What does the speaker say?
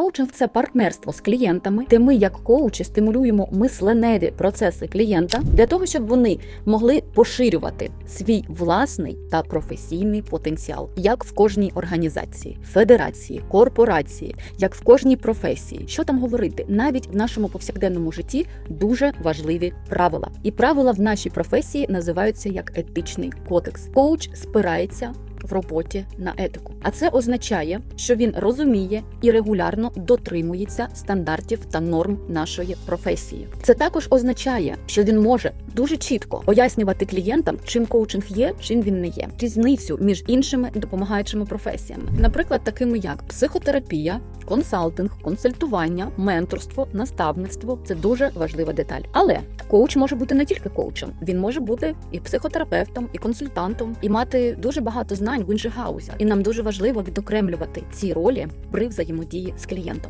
Коучинг це партнерство з клієнтами, де ми, як коучі, стимулюємо мисленеві процеси клієнта для того, щоб вони могли поширювати свій власний та професійний потенціал, як в кожній організації, федерації, корпорації, як в кожній професії. Що там говорити? Навіть в нашому повсякденному житті дуже важливі правила. І правила в нашій професії називаються як етичний кодекс. Коуч спирається в роботі на етику. А це означає, що він розуміє і регулярно дотримується стандартів та норм нашої професії. Це також означає, що він може дуже чітко пояснювати клієнтам, чим коучинг є, чим він не є, різницю між іншими допомагаючими професіями, наприклад, такими як психотерапія, консалтинг, консультування, менторство, наставництво це дуже важлива деталь. Але коуч може бути не тільки коучем, він може бути і психотерапевтом, і консультантом, і мати дуже багато знань в інших гаузях. І нам дуже важливо відокремлювати ці ролі при взаємодії з клієнтом.